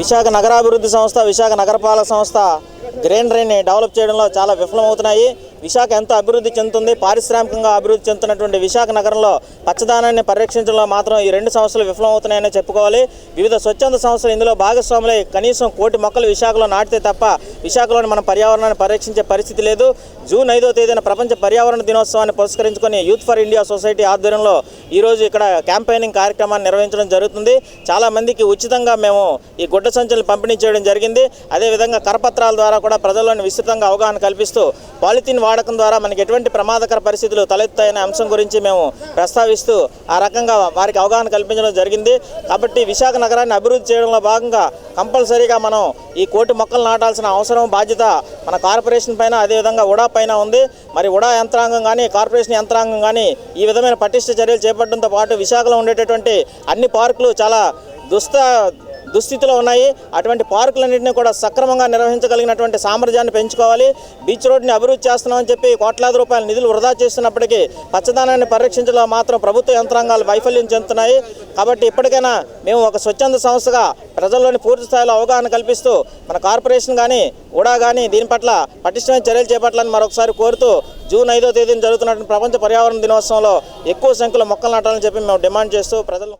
విశాఖ నగరాభివృద్ధి సంస్థ విశాఖ నగరపాలక సంస్థ గ్రీన్ డ్రైన్ని డెవలప్ చేయడంలో చాలా విఫలమవుతున్నాయి. విశాఖ ఎంతో అభివృద్ధి చెందుతుంది? పారిశ్రామికంగా అభివృద్ధి చెందుతున్నటువంటి విశాఖ నగరంలో పచ్చదనాన్ని పరిరక్షించడంలో మాత్రం ఈ రెండు సంస్థలు విఫలమవుతున్నాయని చెప్పుకోవాలి. వివిధ స్వచ్ఛంద సంస్థలు ఇందులో భాగస్వాములై కనీసం కోటి మొక్కలు విశాఖలో నాటితే తప్ప విశాఖలోని మన పర్యావరణాన్ని పరిరక్షించే పరిస్థితి లేదు. జూన్ ఐదో తేదీన ప్రపంచ పర్యావరణ దినోత్సవాన్ని పురస్కరించుకొని యూత్ ఫర్ ఇండియా సొసైటీ ఆధ్వర్యంలో ఈరోజు ఇక్కడ క్యాంపెయినింగ్ కార్యక్రమాన్ని నిర్వహించడం జరుగుతుంది. చాలామందికి ఉచితంగా మేము ఈ గుడ్డ సంచులను పంపిణీ చేయడం జరిగింది. అదేవిధంగా కరపత్రాల ద్వారా కూడా ప్రజల్లోని విస్తృతంగా అవగాహన కల్పిస్తూ పాలిథిన్ వాడకం ద్వారా మనకి ఎటువంటి ప్రమాదకర పరిస్థితులు తలెత్తాయనే అంశం గురించి మేము ప్రస్తావిస్తూ ఆ రకంగా వారికి అవగాహన కల్పించడం జరిగింది. కాబట్టి విశాఖ నగరాన్ని అభివృద్ధి చేయడంలో భాగంగా కంపల్సరీగా మనం ఈ కోటి మొక్కలు నాటాల్సిన అవసరం బాధ్యత మన కార్పొరేషన్ పైన అదేవిధంగా ఉడా పైన ఉంది. మరి ఉడా యంత్రాంగం కానీ కార్పొరేషన్ యంత్రాంగం కానీ ఈ విధమైన పటిష్ట చర్యలు చేపట్టడంతో పాటు విశాఖలో ఉండేటటువంటి అన్ని పార్కులు చాలా దుస్త దుస్థితిలో ఉన్నాయి. అటువంటి పార్కులన్నింటినీ కూడా సక్రమంగా నిర్వహించగలిగినటువంటి సామర్థ్యాన్ని పెంచుకోవాలి. బీచ్ రోడ్ని అభివృద్ధి చేస్తున్నామని చెప్పి కోట్లాది రూపాయల నిధులు వృధా చేస్తున్నప్పటికీ పచ్చదనాన్ని పరిరక్షించడంలో మాత్రం ప్రభుత్వ యంత్రాంగాలు వైఫల్యం చెందుతున్నాయి. కాబట్టి ఇప్పటికైనా మేము ఒక స్వచ్ఛంద సంస్థగా ప్రజల్లోని పూర్తి స్థాయిలో అవగాహన కల్పిస్తూ మన కార్పొరేషన్ కానీ ఉడా కానీ దీని పట్ల పటిష్టమైన చర్యలు చేపట్టాలని మరొకసారి కోరుతూ జూన్ ఐదో తేదీన జరుగుతున్నటువంటి ప్రపంచ పర్యావరణ దినోత్సవంలో ఎక్కువ సంఖ్యలో మొక్కలు నాటాలని చెప్పి మేము డిమాండ్ చేస్తూ ప్రజలు